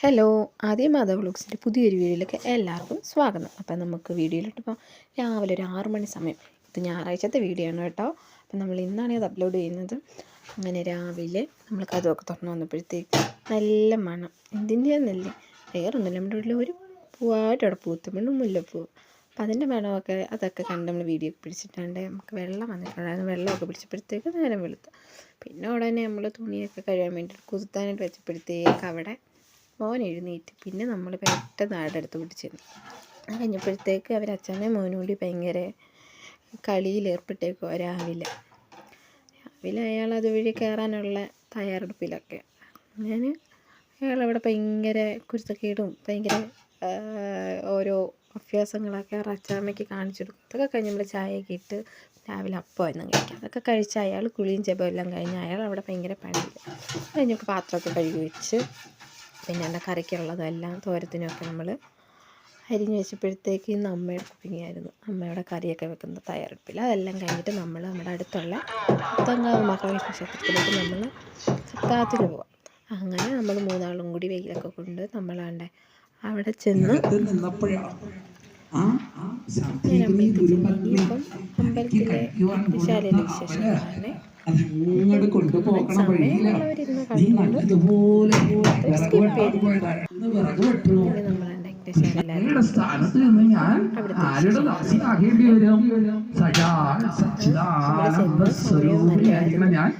Hello ആദ്യം മാധവ് വ്ളോഗ്സിന്റെ പുതിയൊരു വീഡിയോയിലേക്ക് എല്ലാവർക്കും സ്വാഗതം. അപ്പം നമുക്ക് വീഡിയോയിലോട്ട് ഇപ്പോൾ രാവിലെ ഒരു ആറ് മണി സമയം. ഇത് ഞായറാഴ്ചത്തെ വീഡിയോ ആണ് കേട്ടോ. അപ്പം നമ്മൾ ഇന്നാണ് അത് അപ്ലോഡ് ചെയ്യുന്നത്. അങ്ങനെ രാവിലെ നമ്മൾ കഥമൊക്കെ തുറന്നു വന്നപ്പോഴത്തേക്ക് നല്ല മണം. എന്തിന്റെയാണെന്നല്ലേ വേറൊന്നുമില്ല നമ്മുടെ വീട്ടിൽ ഒരു പൂവായിട്ട് അവിടെ പൂത്തുമുണ്ട് മുല്ലപ്പൂ അപ്പം അതിന്റെ മണമൊക്കെ അതൊക്കെ കണ്ട് നമ്മൾ വീഡിയോ പിടിച്ചിട്ടുണ്ട് നമുക്ക് വെള്ളം വന്നിട്ടുണ്ടായിരുന്നു വെള്ളമൊക്കെ പിടിച്ചപ്പോഴത്തേക്ക് നേരം വെളുത്തു. പിന്നെ ഉടനെ നമ്മൾ തുണിയൊക്കെ കഴിയാൻ വേണ്ടി കുതിർത്താനായിട്ട് വെച്ചപ്പോഴത്തേക്ക് അവിടെ മോൻ എഴുന്നേറ്റ്. പിന്നെ നമ്മൾ പെട്ടെന്ന് ആടെ അടുത്ത് പിടിച്ചിരുന്നു അത് കഴിഞ്ഞപ്പോഴത്തേക്ക് അവർ അച്ഛനെ മോനും ഭയങ്കര കളിയിൽ ഏർപ്പെട്ടേക്കോ രാവിലെ. രാവിലെ അയാൾ അതുവഴി കയറാനുള്ള തയ്യാറെടുപ്പിലൊക്കെ. ഞാൻ അയാളവിടെ ഭയങ്കര കുരുത്തക്കേടും ഭയങ്കര ഓരോ അഭ്യാസങ്ങളൊക്കെ അവരുടെ അച്ചാമ്മയ്ക്ക് കാണിച്ചു കൊടുക്കും. അതൊക്കെ കഴിഞ്ഞ് നമ്മൾ ചായയൊക്കെ ഇട്ട് രാവിലെ അപ്പമായിരുന്നു കഴിക്കുക അതൊക്കെ കഴിച്ച് അയാൾ കുളിയും ജപം എല്ലാം കഴിഞ്ഞ് അയാൾ അവിടെ ഭയങ്കര പണിയില്ല. കഴിഞ്ഞപ്പോൾ പാത്രമൊക്കെ കഴുകി വെച്ച് പിന്നെ എന്റെ കറിക്കുള്ളതെല്ലാം തോരത്തിനൊക്കെ നമ്മൾ അരിഞ്ഞ് വെച്ചപ്പോഴത്തേക്ക് ഇന്ന് അമ്മയുടെ കുക്കിംഗ് ആയിരുന്നു. അമ്മയുടെ കറിയൊക്കെ വെക്കുന്ന തയ്യാറെടുപ്പില്ല അതെല്ലാം കഴിഞ്ഞിട്ട് നമ്മൾ നമ്മുടെ അടുത്തുള്ള മുത്തങ്കാവ് മഹാവിഷ്ണു ക്ഷേത്രത്തിലേക്ക് നമ്മൾ സപ്താഹത്തിന് പോവാം. അങ്ങനെ നമ്മൾ മൂന്നാളും കൂടി വെയിലൊക്കെ കൊണ്ട് നമ്മളാണ്ട് അവിടെ ചെന്ന് ഞാൻ അമ്പലത്തിൽ ചെന്ന് ഇനിയിപ്പം അമ്പലത്തിലെ ശാലയിലെ വിശേഷങ്ങളാണ്. അതങ്ങോട്ട് കൊണ്ടുപോകണ സ്ഥാനത്ത് നിന്ന് ഞാൻ ആരുടെ ദാസിയാകേണ്ടി വരും. സദാ സച്ചിദാനന്ദ സ്വരൂപിയായിരിക്കണം ഞാൻ.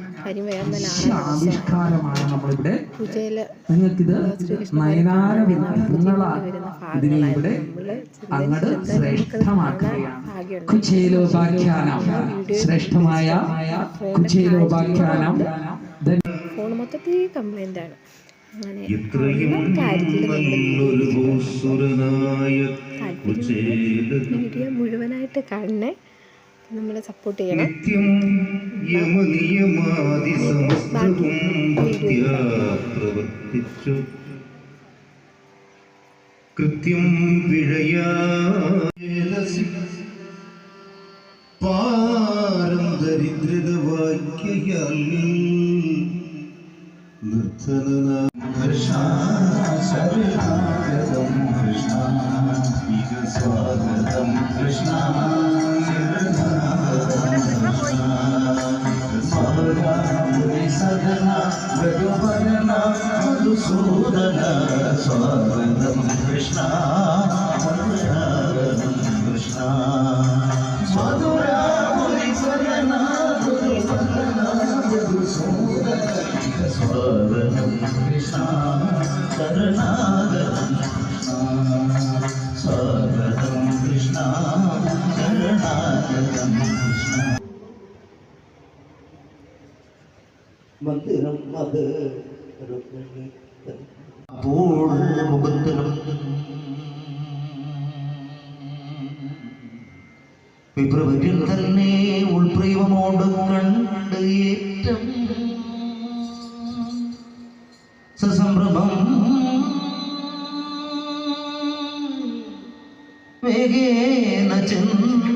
നമ്മളിവിടെ നിങ്ങൾക്കിത് നയനാര ഇതിനെ ഇവിടെ അങ്ങട് ശ്രേഷ്ഠമാക്കുകയാണ്. കുചേലോപാഖ്യാനം. ശ്രേഷ്ഠമായ കുചേലോപാഖ്യാനം. ഫോൺ മൊത്തത്തിൽ കംപ്ലൈന്റ് ആണ്. ഇത്രയും നല്ലൊരു ഭൂസുരനായ വീഡിയോ മുഴുവനായിട്ട് കാണണേ. നമ്മളെ സപ്പോർട്ട് ചെയ്യണം. പ്രവർത്തിച്ചു. കൃത്യം പിഴയാലസി പാരം ദരിദ്രത വാക്യയാൽ कृष्णगतं कृष्ण स्वागतं कृष्ण कृष्ण स्वागतं सजना स्वागतं कृष्णा മന്ദിരം അത് അപ്പോൾ മുഖത്തിനും വിപ്രവരിൽ തന്നെ ഉൾപ്രേമോട് കണ്ട് ഏറ്റം സസംഭ്രമം വേഗേന ചെന്നു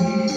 you.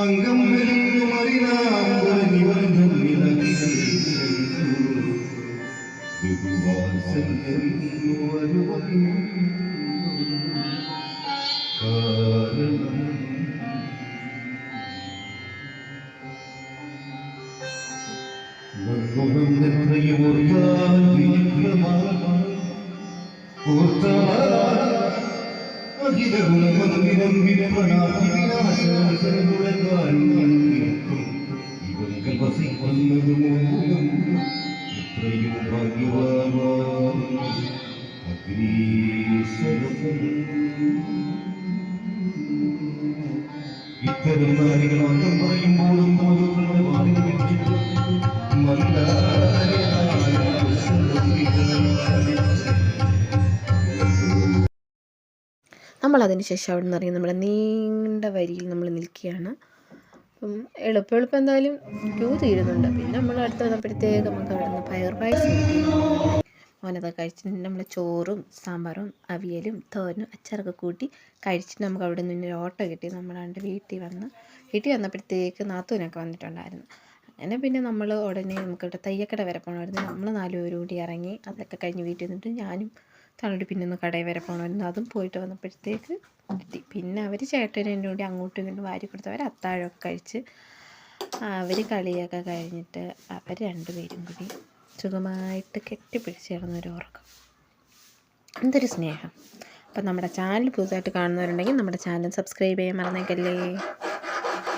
அங்கம் விளங்கும் அறிவாங்கி வந்தம் காரணம். ஒரு അംഗം വെളിഞ്ഞു മറിനാമ്പുര നിബന്ധം എത്രയും ഓർത്താൽ വിചിത്രമാണ് ഇത്തരം നാരികൾ അന്തം പറയുമ്പോഴും തോന്നുന്നത് മാറി വെച്ചിട്ട് നമ്മളതിന് ശേഷം അവിടെ നിന്ന് ഇറങ്ങി നമ്മുടെ നീണ്ട വരിയിൽ നമ്മൾ നിൽക്കുകയാണ്. അപ്പം എളുപ്പം എളുപ്പം എന്തായാലും ക്യൂ തീരുന്നുണ്ട്. പിന്നെ നമ്മൾ അടുത്ത് വന്നപ്പോഴത്തേക്ക് നമുക്ക് അവിടെ നിന്ന് പയർ പായസം മോനതൊക്കെ കഴിച്ചിട്ട് നമ്മൾ ചോറും സാമ്പാറും അവിയലും തോരനും അച്ചാറൊക്കെ കൂട്ടി കഴിച്ചിട്ട് നമുക്ക് അവിടെ നിന്ന് ഒരു ഓട്ടോ കിട്ടി. നമ്മളാണ്ട് വീട്ടിൽ വന്ന് വീട്ടിൽ വന്നപ്പോഴത്തേക്ക് നാത്തൂനൊക്കെ വന്നിട്ടുണ്ടായിരുന്നു. അങ്ങനെ പിന്നെ നമ്മൾ ഉടനെ നമുക്കിവിടെ തയ്യക്കട വരെ പോകണമായിരുന്നു നമ്മൾ നാലുപേരും കൂടി ഇറങ്ങി അതൊക്കെ കഴിഞ്ഞ് വീട്ടിൽ നിന്നിട്ട് ഞാനും തന്നോട് പിന്നെ ഒന്ന് കടയിൽ വരെ പോകണമായിരുന്നു അതും പോയിട്ട് വന്നപ്പോഴത്തേക്ക് എത്തി. പിന്നെ അവർ ചേട്ടനും എന്റെ കൂടി അങ്ങോട്ടും ഇങ്ങോട്ടും വാരി കൊടുത്തവർ അത്താഴമൊക്കെ കഴിച്ച് അവർ കളിയൊക്കെ കഴിഞ്ഞിട്ട് അവർ രണ്ടുപേരും കൂടി സുഖമായിട്ട് കെട്ടിപ്പിടിച്ച് കിടന്നൊരു ഉറക്കം. എന്തൊരു സ്നേഹം. അപ്പം നമ്മുടെ ചാനൽ പുതുതായിട്ട് കാണുന്നവരുണ്ടെങ്കിൽ നമ്മുടെ ചാനൽ സബ്സ്ക്രൈബ് ചെയ്യാൻ മറന്നേക്കല്ലേ.